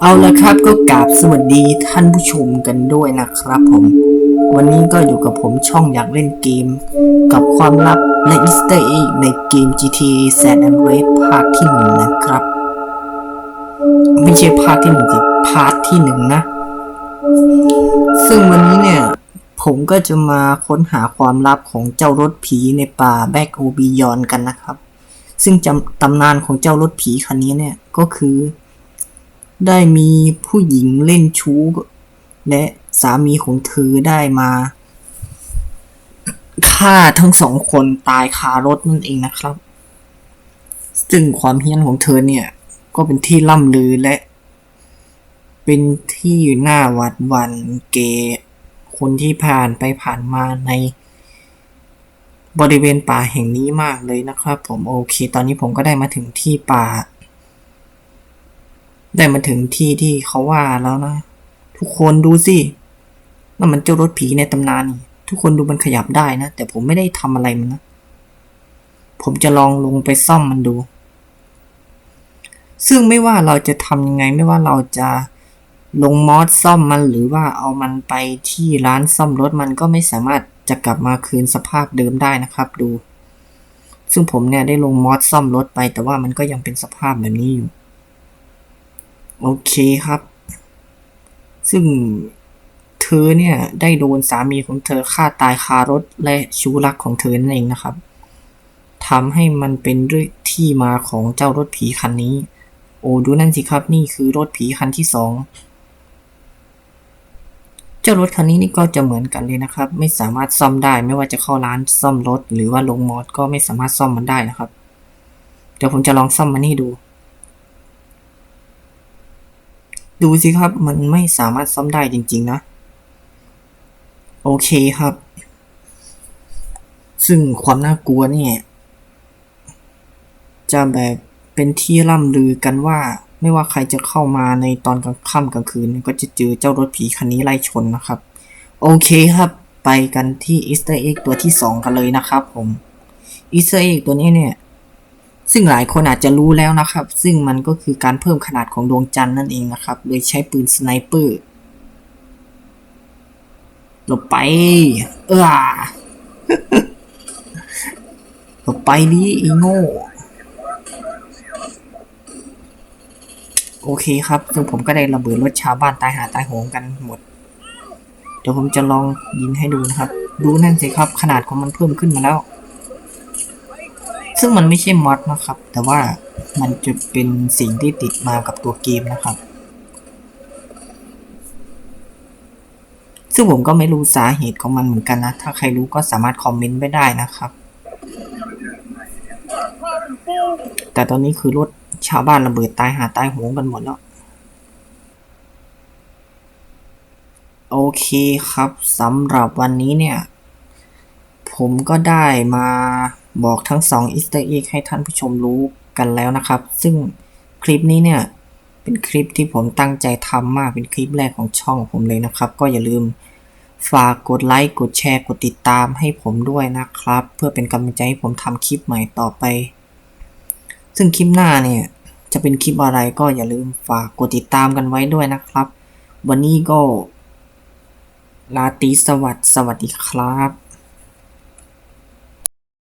เอาละครับก็กราบสวัสดีท่านผู้ชมกันด้วยนะครับผม วันนี้ก็อยู่กับผมช่องอยากเล่นเกม กับความลับและอีสเตอร์เอกในเกม GTA San Andreas ภาคที่หนึ่งนะครับ ไม่ใช่ภาคที่หนึ่งสิพาร์ทที่หนึ่งนะ ซึ่งวันนี้เนี่ย ผมก็จะมาค้นหาความลับของเจ้ารถผีในป่าแบ็กโอบียอนกันนะครับ ซึ่งจำตำนานของเจ้ารถผีคันนี้เนี่ยก็คือ ได้มีผู้หญิงเล่นชู้ และสามีของเธอได้มาฆ่าทั้งสองคนตายคารถนั่นเองนะครับ ซึ่งความเฮี้ยนของเธอเนี่ย ก็เป็นที่ล่ำลือและ เป็นที่หน้าวัดวันเก คนที่ผ่านไปผ่านมาในบริเวณป่าแห่งนี้มากเลยนะครับ ผมโอเค ตอนนี้ผมก็ได้มาถึงที่ป่า ได้มาถึงที่ที่เขาว่าแล้วนะ ทุกคนดูสินั่นมันเจ้ารถผีในตำนานนี่ทุกคนดูมันขยับได้นะ แต่ผมไม่ได้ทำอะไรมันนะ ผมจะลองลงไปซ่อมมันดู ซึ่งไม่ว่าเราจะทำยังไงไม่ว่าเราจะลงมอสซ่อมมันหรือว่าเอามันไปที่ร้านซ่อมรถมันก็ไม่สามารถจะกลับมาคืนสภาพเดิมได้นะครับดู ซึ่งผมเนี่ยได้ลงมอสซ่อมรถไป แต่ว่ามันก็ยังเป็นสภาพแบบนี้อยู่ โอเคครับ ซึ่งเธอเนี่ยได้โดนสามีของเธอฆ่าตายคารถและชู้รักของเธอนั่นเองนะครับทำให้มันเป็นเรื่องที่มาของเจ้ารถผีคันนี้ โอ้ดูนั่นสิครับนี่คือรถผีคันที่สองเจ้ารถคันนี้นี่ก็จะเหมือนกันเลยนะครับ ไม่สามารถซ่อมได้ไม่ว่าจะเข้าร้านซ่อมรถ หรือว่าลงมอดก็ไม่สามารถซ่อมมันได้นะครับเดี๋ยวผมจะลองซ่อมมันให้ดู ดูสิครับ มันไม่สามารถซ่อมได้จริง ๆ นะ โอเคครับ ซึ่งความน่ากลัวเนี่ยจะแบบเป็นที่ล่ำลือกันว่า ไม่ว่าใครจะเข้ามาในตอนกลางค่ำกลางคืน ก็จะเจอเจ้ารถผีคันนี้ไล่ชนนะครับ โอเคครับ ไปกันที่อีสเตอร์เอ็กตัวที่ 2 กันเลยนะครับผมอีสเตอร์เอ็กตัวนี้เนี่ย ซึ่งหลายคนอาจจะรู้แล้วนะครับ ซึ่งมันก็คือการเพิ่มขนาดของดวงจันทร์นั่นเองนะครับโดยใช้ปืนสไนเปอร์หลบไปเออหลบไปดิอีโง่โอเคครับซึ่งผมก็ได้ระเบิดรถชาวบ้านตายหาตายโหงกันหมด เดี๋ยวผมจะลองยิงให้ดูนะครับ ดูนั่นสิครับ ขนาดของมันเพิ่มขึ้นมาแล้ว ซึ่งมันไม่ใช่มอดนะครับ แต่ว่ามันจะเป็นสิ่งที่ติดมากับตัวเกมนะครับ ซึ่งผมก็ไม่รู้สาเหตุของมันเหมือนกันนะ ถ้าใครรู้ก็สามารถคอมเมนต์ไว้ได้นะครับ แต่ตอนนี้คือรถชาวบ้านระเบิดตายหาตายโหงกันหมดแล้วโอเคครับสำหรับวันนี้เนี่ย ผมก็ได้มา บอกทั้งสองอีสเตอร์เอ็กให้ท่านผู้ชมรู้กันแล้วนะครับ ซึ่งคลิปนี้เนี่ย เป็นคลิปที่ผมตั้งใจทำมากเป็นคลิปแรกของช่องผมเลยนะครับ ก็อย่าลืมฝากกดไลค์กดแชร์กดติดตามให้ผมด้วยนะครับ เพื่อเป็นกำลังใจให้ผมทำคลิปใหม่ต่อไป ซึ่งคลิปหน้าเนี่ยจะเป็นคลิปอะไรก็อย่าลืมฝากกดติดตามกันไว้ด้วยนะครับ วันนี้ก็ลาตีสวัสดิ์สวัสดีครับ